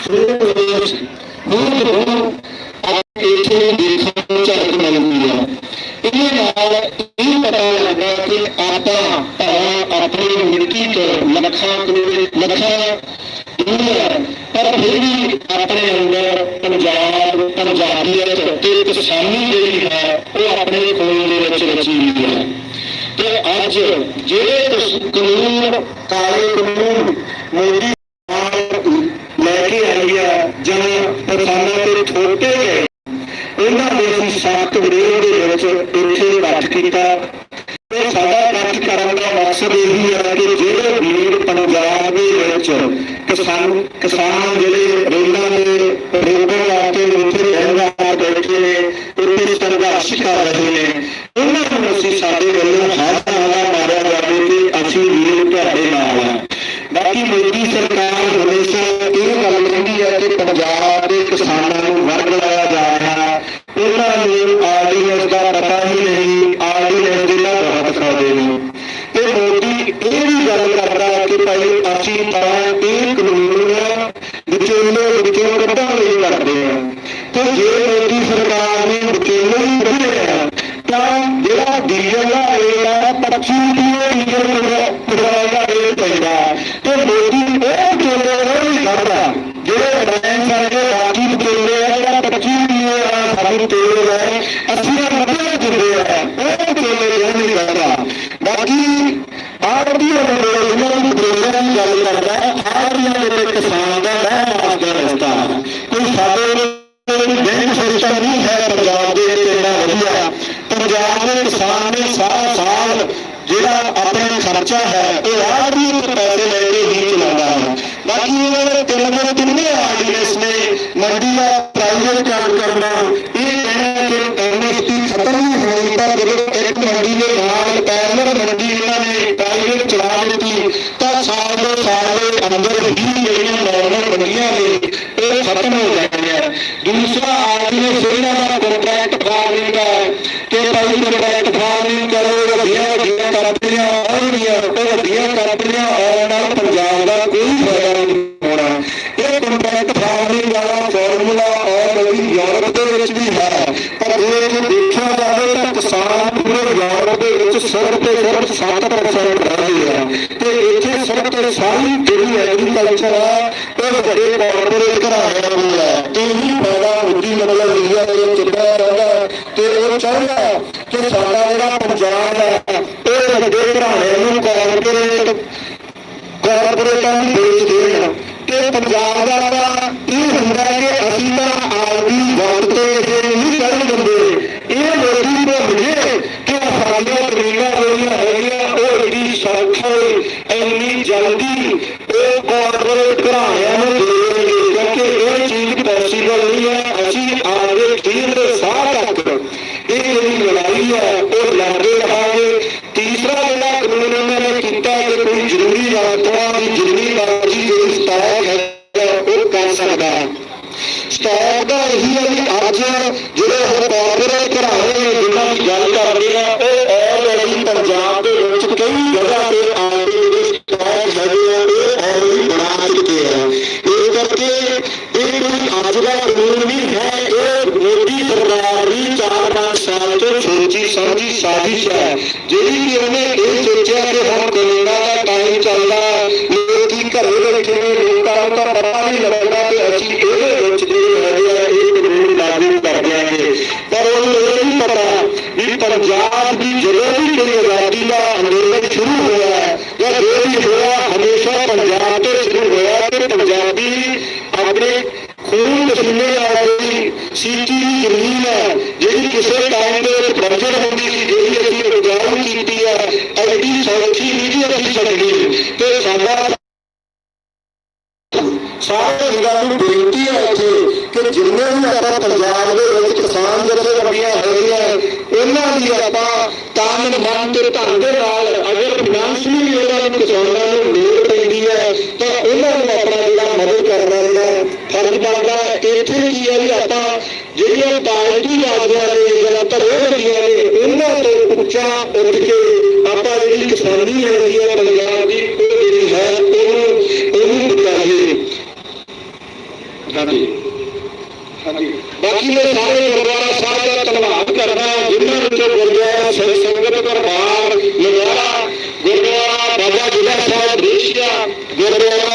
ਸੋਚ ਹੁਣ ਹੁਣ ਇੱਥੇ ਦੇਖਣ ਨੂੰ ਮਿਲਦੀ ਹੈ ਇਹਦੇ ਨਾਲ ਇਹ ਪਤਾ ਲੱਗਾ ਕਿ ਆਪਾਂ ਭਾਵੇਂ ਆਪਣੀ ਮਿੱਟੀ ਤੋਂ ਲੱਖਾਂ ਕਰੋੜ ਲੱਖਾਂ ਪਰ ਫਿਰ ਵੀ ਆਪਣੇ ਅੰਦਰ ਪੰਜਾਬ ਪੰਜਾਬੀਅਤ ਤੇ ਕਿਸਾਨੀ ਜਿਹੜੀ ਹੈ ਉਹ ਆਪਣੇ ਕੋਲ ਦੇ ਵਿੱਚ ਰਚੀ ਹੋਈ ਹੈ ਤੇ ਅੱਜ ਜਿਹੜੇ ਕੁਛ ਕਾਨੂੰਨ, ਕਾਲੇ ਕਾਨੂੰਨ, ਮੋਦੀ ਸਰਕਾਰ ਲੈ ਕੇ ਆਈ ਹੈ ਜਾਂ ਕਿਸਾਨਾਂ ਤੇ ਥੋਪੇ ਗਏ। ਉਹਨਾਂ ਦੇ ਅਸੀਂ ਸਖਤ ਵਿਰੋਧ ਦੇ ਵਿੱਚ ਇੱਥੇ ਇਕੱਠ ਕੀਤਾ। ਤੇ ਸਾਡਾ ਇਕੱਠ ਕਰਨ ਦਾ ਮਕਸਦ ਇਹ ਹੈ ਕਿ ਜਿਹੜੇ ਵੀਰ ਪੰਜਾਬ ਦੇ ਵਿੱਚ ਕਿਸਾਨ ਕਿਸਾਨ ਜਿਹੜੇ ਰੇਲਾਂ ਦੇ ਰੋਗਣ ਵਾਸਤੇ ਉੱਥੇ ਰਹਿਣਾ ਬੈਠੇ ਨੇ, ਉੱਥੇ ਸੰਘਰਸ਼ ਕਰ ਰਹੇ ਨੇ, ਉਹਨਾਂ ਨੂੰ ਅਸੀਂ ਸਾਡੇ ਵੱਲੋਂ ਹਰ ਹਾਲਾ ਮਾਰਿਆ ਜਾਵੇ ਕਿ ਅਸੀਂ ਵੀਰ ਤੁਹਾਡੇ ਨਾਲ ਹਾਂ। ਬਾਕੀ ਮੋਦੀ ਸਰਕਾਰ ਹਮੇਸ਼ਾ ਹੈ ਕਿ ਪੰਜਾਬ ਦੇ ਕਿਸਾਨਾਂ ਨੂੰ ਵਰਗ ਲਾਇਆ ਜਾ ਰਿਹਾ ਹੈ। ਉਹਨਾਂ ਨੂੰ ਆਰਡੀਐਸ ਦਾ ਪਤਾ ਹੀ ਨਹੀਂ ਆਰਡੀਐਸ ਦੇ ਨਾਲ ਬਹੁਤ ਫਾਇਦੇ ਨੇ। ਤੇ ਮੋਦੀ ਇਹ ਵੀ ਗੱਲ ਕਰਦਾ ਹੈ ਕਿ ਭਾਈ ਅਸੀਂ ਤਾਂ ਇਹ ਕਾਨੂੰਨ ਵਿਚੋਲੇ ਵਿੱਚੋਂ ਕੱਢਣ ਲਈ ਲੜਦੇ ਹਾਂ। ਤੇ ਜੇ ਮੋਦੀ ਸਰਕਾਰ ਨੇ ਵਿਚੋਲੇ ਹੀ ਕੱਢੇ ਤਾਂ ਜਿਹੜਾ ਡੀਜ਼ਲ ਦਾ ਰੇਟ ਆ 25 ਰੁਪਏ ਡੀਜ਼ਲ ਦਾ ਰੇਟ ਪੈਂਦਾ। ਤੇ ਮੋਦੀ ਉਹ ਵਿਚੋਲੇ ਨਹੀਂ ਕੱਢਦਾ ਜਿਹੜੇ ਬੈਂਕ ਕਰਕੇ ਬਾਕੀ ਵਿਚੋਲੇ ਆ ਜਿਹੜਾ 25 ਰੁਪਏ ਆ ਤੇਲ ਹੈ ਅਸੀਂ ਦਾ ਮਤਲਬ ਦਿੰਦੇ ਆ ਉਹ ਵਿਚੋਲੇ ਨਹੀਂ ਕੱਢਦਾ ਬਾਕੀ ਆਰਡੀ ਦੇ ਇਹਨਾਂ ਨੂੰ ਵਿਚੋਲਿਆਂ ਦੀ ਗੱਲ ਕਰਦਾ ਆਰਡੀਆਂ ਦੇ ਕਿਸਾਨ ਦਾ ਰਹਿ ਦਾ ਰਸਤਾ। ਕੋਈ ਸਾਡੇ ਬੈਂਕ ਸਿਸਟਮ ਨਹੀਂ ਹੈ, ਪੰਜਾਬ ਦੇ ਵਿੱਚ ਇੰਨਾ ਵਧੀਆ। ਪੰਜਾਬ ਦੇ ਕਿਸਾਨ ਨੇ ਸਾਰਾ ਸਾਲ ਜਿਹੜਾ ਆਪਣਾ ਖਰਚਾ ਹੈ ਉਹ ਆਰਡੀ ਤੋਂ ਪੈਸੇ ਲੈ ਕੇ ਹੀ ਚਲਾਉਂਦਾ ਹੈ। ਬਾਕੀ ਇਹਨਾਂ ਦੇ ਤਿੰਨ ਦਿਨ ਕਿੰਨੇ ਆਰਡੀਐਸ ਨੇ ਮੰਡੀ ਦਾ ਪ੍ਰਾਈਵੇਟ ਕੰਮ ਕਰਨਾ ਇਹ ਕਹਿਣਾ ਕਿ ਐਮਐਸਪੀ ਖਤਮ ਨਹੀਂ ਹੋਈ ਤਾਂ ਜਦੋਂ ਇੱਕ ਮੰਡੀ ਦੇ ਨਾਲ ਪੈਰਲਰ ਮੰਡੀ ਇਹਨਾਂ ਨੇ ਪ੍ਰਾਈਵੇਟ ਚਲਾ ਦਿੱਤੀ, ਤਾਂ ਸਾਲ ਦੇ ਸਾਲ ਦੇ ਅੰਦਰ ਹੀ ਜਿਹੜੀਆਂ ਨਾਰਮਲ ਮੰਡੀਆਂ ਨੇ, ਇਹ ਖਤਮ ਹੋ ਜਾਣਗੀਆਂ ਦੂਸਰਾ ਆਰਡੀਨੈਂਸ ਇਹਨਾਂ ਦਾ ਕੰਟਰੈਕਟ ਫਾਰਮਿੰਗ ਦਾ ਹੈ, ਕਿ ਭਾਈ ਕੰਟਰੈਕਟ ਫਾਰਮਿੰਗ ਯੂਰਪ ਤੇ ਸਿਰਫ 7% ਰਹੇ ਆ ਤੇ ਇੱਥੇ ਸਿਰਫ ਤੇ ਸਾਰੀ ਜਿਹੜੀ ਐਗਰੀਕਲਚਰ ਹੈ ਉਹ ਵੱਡੇ ਕਾਰਪੋਰੇਟ ਘਰਾਣਿਆਂ ਨੂੰ ਹੈ। ਤੇ ਹੀ ਫਾਇਦਾ ਹੁੰਦੀ ਮਤਲਬ ਇੰਡੀਆ ਦੇ ਵਿੱਚ ਰਹਿੰਦਾ ਤੇ ਉਹ ਚਾਹੁੰਦਾ ਕਿ ਸਾਡਾ ਜਿਹੜਾ ਪੰਜਾਬ ਹੈ ਇਹ ਵੱਡੇ ਘਰਾਣਿਆਂ ਨੂੰ ਕਾਰਪੋਰੇਟ ਕਾਰਪੋਰੇਟਾਂ ਨੂੰ ਵੇਚ ਦੇਣ। ਤੇ ਪੰਜਾਬ ਦਾ ਇਹ ਹੁੰਦਾ ਹੈ ਕਿ ਅਸੀਂ ਤਾਂ ਸਾਜ਼ਿਸ਼ ਹੈ। ਜਿਹੜੀ ਕਿ ਉਹਨੇ ਇਹ ਸੋਚਿਆ ਕਿ ਹੁਣ ਕਰੋਨਾ ਦਾ ਟਾਈਮ ਚੱਲਦਾ ਲੋਕੀ ਘਰੇ ਬੈਠੇ ਨੇ ਸਾਰੇ ਵੀਰਾਂ ਨੂੰ ਬੇਨਤੀ ਹੈ ਇੱਥੇ ਕਿ ਜਿੰਨੇ ਵੀ ਆਪਾਂ ਪੰਜਾਬ ਦੇ ਵਿੱਚ ਕਿਸਾਨ ਜਥੇਬੰਦੀਆਂ ਹੈਗੀਆਂ, ਇਹਨਾਂ ਦੀ ਆਪਾਂ ਤਨ, ਮਨ ਤੇ ਧਨ ਦੇ ਨਾਲ ਅਗਰ ਫਾਈਨਾਂਸ਼ਲੀ ਵੀ ਨੂੰ ਕਿਸਾਨਾਂ ਨੂੰ ਲੋੜ ਪੈਂਦੀ ਹੈ, ਤਾਂ ਉਹਨਾਂ ਨੂੰ ਆਪਣਾ ਜਿਹੜਾ ਮਦਦ ਕਰਨਾ ਜਿਹੜਾ ਫਰਜ਼ ਬਣਦਾ ਇੱਥੇ ਕੀ ਹੈ ਵੀ ਆਪਾਂ ਜਿਹੜੀਆਂ ਪਾਰਟੀ ਆਗੂਆਂ ਨੇ ਜਿਹੜਾ ਧਰੇ ਹੁੰਦੀਆਂ ਨੇ ਉਹਨਾਂ ਤੋਂ ਉੱਚਾ ਉੱਠ ਕੇ ਆਪਾਂ ਜਿਹੜੀ ਕਿਸਾਨੀ ਹੈਗੀ ਹੈ, ਪੰਜਾਬ ਦੀ ਉਹ ਜਿਹੜੀ ਹੈ, ਉਹਨੂੰ ਉਹਨੂੰ ਬਚਾਈਏ ਹਾਂਜੀ ਹਾਂਜੀ। ਬਾਕੀ ਮੈਂ ਸਾਰੇ ਗੁਰਦੁਆਰਾ ਸਾਹਿਬ ਦਾ ਧੰਨਵਾਦ ਕਰਦਾ ਜਿਨ੍ਹਾਂ ਵਿੱਚੋਂ ਗੁਰਦੁਆਰਾ ਸਿਰ ਸੰਗਤ ਦਰਬਾਰ ਲੁਧਿਆਣਾ ਗੁਰਦੁਆਰਾ ਬਾਬਾ ਜੁਲਾ ਸਾਹਿਬ ਦੇਸ਼ੀਆ ਗੁਰਦੁਆਰਾ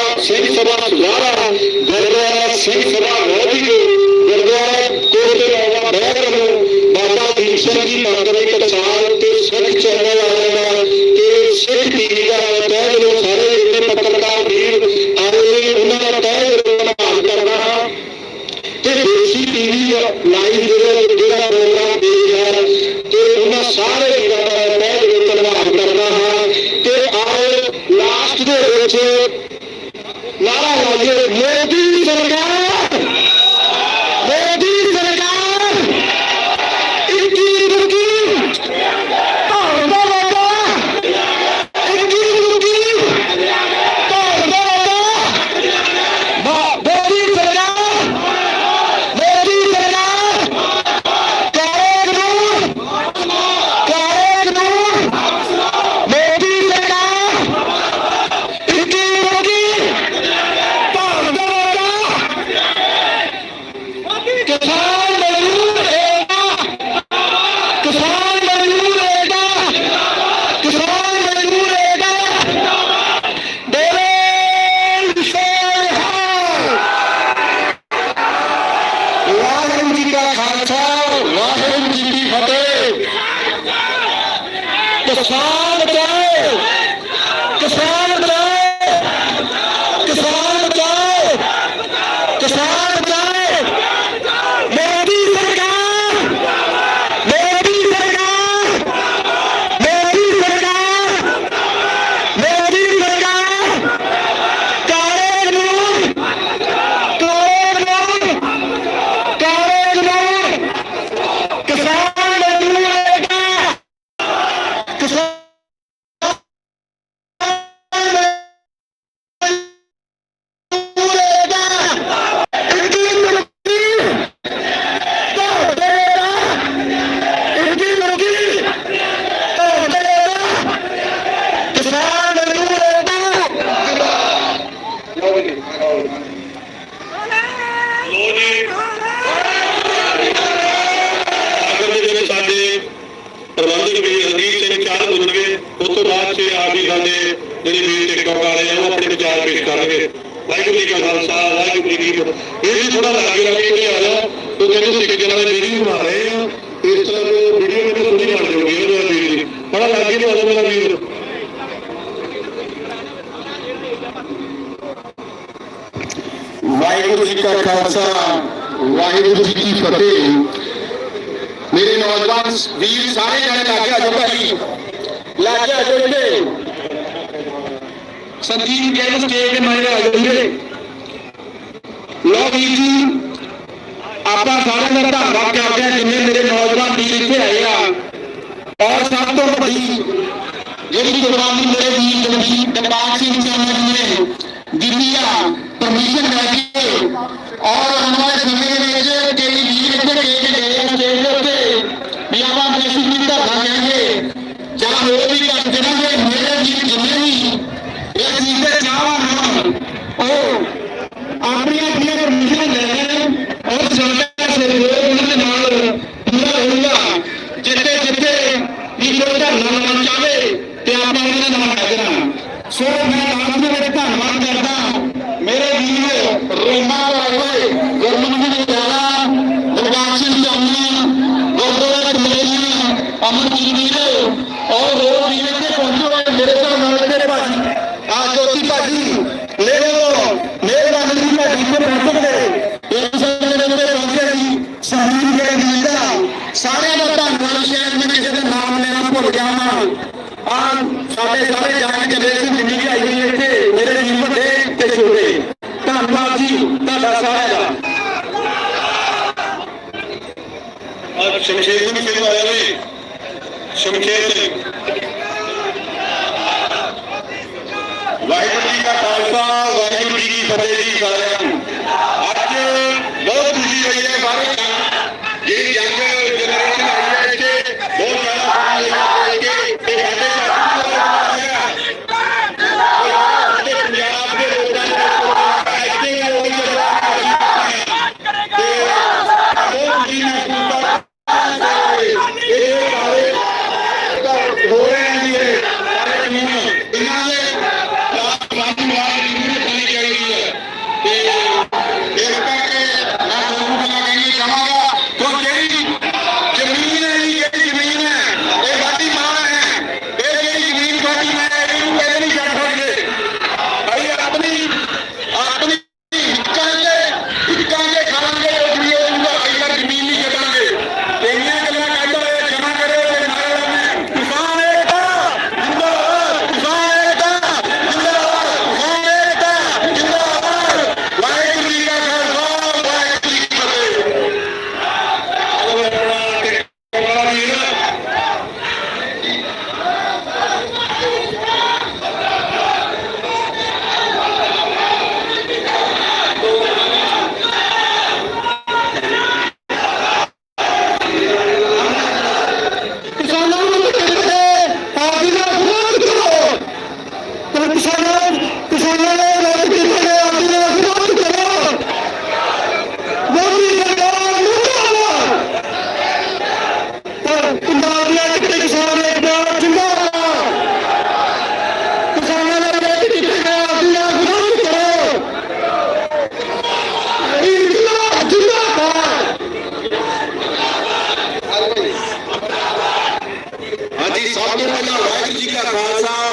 ਜਾ ਉਹ ਕਹਿੰਦੇ ਸਿੱਖ ਜਨਾਂ ਦੇ ਵੀਡੀਓ ਬਣਾ ਰਹੇ ਆ ਇਸ ਤਰ੍ਹਾਂ ਦੇ ਵੀਡੀਓ ਵਿੱਚ ਥੋੜੀ ਬਣ ਜਾਊਗੀ ਇਹਦੇ ਨਾਲ ਵੀਰ ਜੀ ਬੜਾ ਲੱਗ ਰਿਹਾ ਉਹਦਾ ਮੇਰਾ ਵੀਰ ਵਾਹਿਗੁਰੂ ਜੀ ਕਾ ਖਾਲਸਾ ਵਾਹਿਗੁਰੂ ਜੀ ਕੀ ਫਤਿਹ ਮੇਰੇ ਨੌਜਵਾਨ ਵੀਰ ਸਾਰੇ ਜਣੇ ਲਾਗੇ ਆ ਜਾਓ ਭਾਈ ਲਾਗੇ ਆ ਜਾਓ ਜਿਹੜੇ ਸੰਦੀਪ ਗੇਮ ਸਟੇਜ ਦੇ ਮਾਰੇ ਆ ਜਾਓ ਵੀਰੇ ਲੋ ਵੀਰ ਜੀ ਆਪਾਂ ਸਾਰਿਆਂ ਦਾ ਧੰਨਵਾਦ ਕਰਦੇ ਹਾਂ ਜਿੰਨੇ ਮੇਰੇ ਨੌਜਵਾਨ ਵੀਰ ਇੱਥੇ ਆਏ ਆ। ਔਰ ਸਭ ਤੋਂ ਵੱਡੀ ਜਿਹੜੀ ਕੁਰਬਾਨੀ ਮੇਰੇ ਵੀਰ ਜਗਦੀਪ ਦਰਬਾਰ ਸਿੰਘ ਚੰਨ ਨੇ ਦਿੱਲੀ ਆ ਪਰਮਿਸ਼ਨ ਲੈ ਕੇ। ਔਰ ਆਉਣ ਵਾਲੇ ਸਮੇਂ ਦੇ ਵਿੱਚ ਜਿਹੜੀ ਵੀਰ ਇੱਥੇ ਟੇਕ ਗਏ ਆ ਸਟੇਜ ਦੇ ਉੱਤੇ ਵੀ ਆਪਾਂ ਬੇਸਿਕ ਵੀ ਧਰਨਾ ਦੇਾਂਗੇ ਜਾਂ ਹੋਰ ਵੀ ਕਰ ਦੇਣਗੇ ਮੇਰੇ ਵੀਰ ਜਿੰਨੇ ਵੀ ਇਹ ਚੀਜ਼ ਤੇ ਚਾਹਵਾਨ ਹਨ ਉਹ ਆਪਣੀਆਂ ਆਪਣੀਆਂ ਪਰਮਿਸ਼ਨ ਲੈ ਲੈਣ ਔਰ ਸਾਡਾ ਸਹਿਯੋਗ ਉਹਨਾਂ ਦੇ ਨਾਲ ਪੂਰਾ ਹੋਊਗਾ ਜਿੱਥੇ ਜਿੱਥੇ ਵੀ ਕੋਈ ਧਰਨਾ ਲਾਉਣਾ ਚਾਹਵੇ ਤੇ ਆਪਾਂ ਉਹਨਾਂ ਦਾ ਨਾਮ ਲੈ ਦੇਣਾ ਸੋ ਮੈਂ ਆਪ ਦੇ ਵਿੱਚ ਧੰਨਵਾਦ ਕਰਦਾ ਮੇਰੇ ਵੀਰ ਰੋਮਾ ਵਾਲੇ ਗੁਰਮੁਖ ਜੀ ਜਾਲਾ ਗੁਰਬਾਜ ਸਿੰਘ ਚੌਂਨਾ ਗੁਰਦੁਆਰਾ ਕਮੇਟੀ ਅਮਰਜੀਤ ਵੀਰ ਔਰ ਹੋਰ ਵੀਰ ਇੱਥੇ ਪਹੁੰਚੇ ਹੋਏ ਮੇਰੇ ਹਿਸਾਬ ਨਾਲ ਇੱਥੇ ਭਾਜੀ ਆ ਜੋਤੀ ਭਾਜੀ ਲੈ ਲਓ ਮਿਹਰਬਾਨੀ ਜੀ ਭਾਜੀ ਇੱਥੇ ਪਹੁੰਚ ਗਏ ਇਸ ਸਮੇਂ ਦੇ ਵਿੱਚ ਪਹੁੰਚੇ ਜੀ ਸਹਾਰੀ ਧੰਨਵਾਦ ਸ਼ਾਇਦ ਮੈਂ ਸਾਡੇ ਸਾਰੇ ਜਾਣ ਚੱਲੇ ਸੀ ਜਿੰਨੀ ਵੀ ਆਈ ਹੋਈ ਇੱਥੇ, ਮੇਰੇ ਵੀਰ ਵੱਡੇ ਤੇ ਛੋਟੇ। ਧੰਨਵਾਦ ਜੀ, ਤੁਹਾਡਾ ਸਾਰਿਆਂ ਦਾ। ਔਰ ਸ਼ਮਸ਼ੇਰ ਸਿੰਘ ਸਿੰਘ ਆਇਆ ਵੀ ਸ਼ਮਸ਼ੇਰ ਸਿੰਘ। ਵਾਹਿਗੁਰੂ ਜੀ ਕਾ ਖਾਲਸਾ, ਵਾਹਿਗੁਰੂ ਜੀ ਕੀ ਫਤਿਹ ਜੀ ਸਾਰਿਆਂ uma live de cabeça.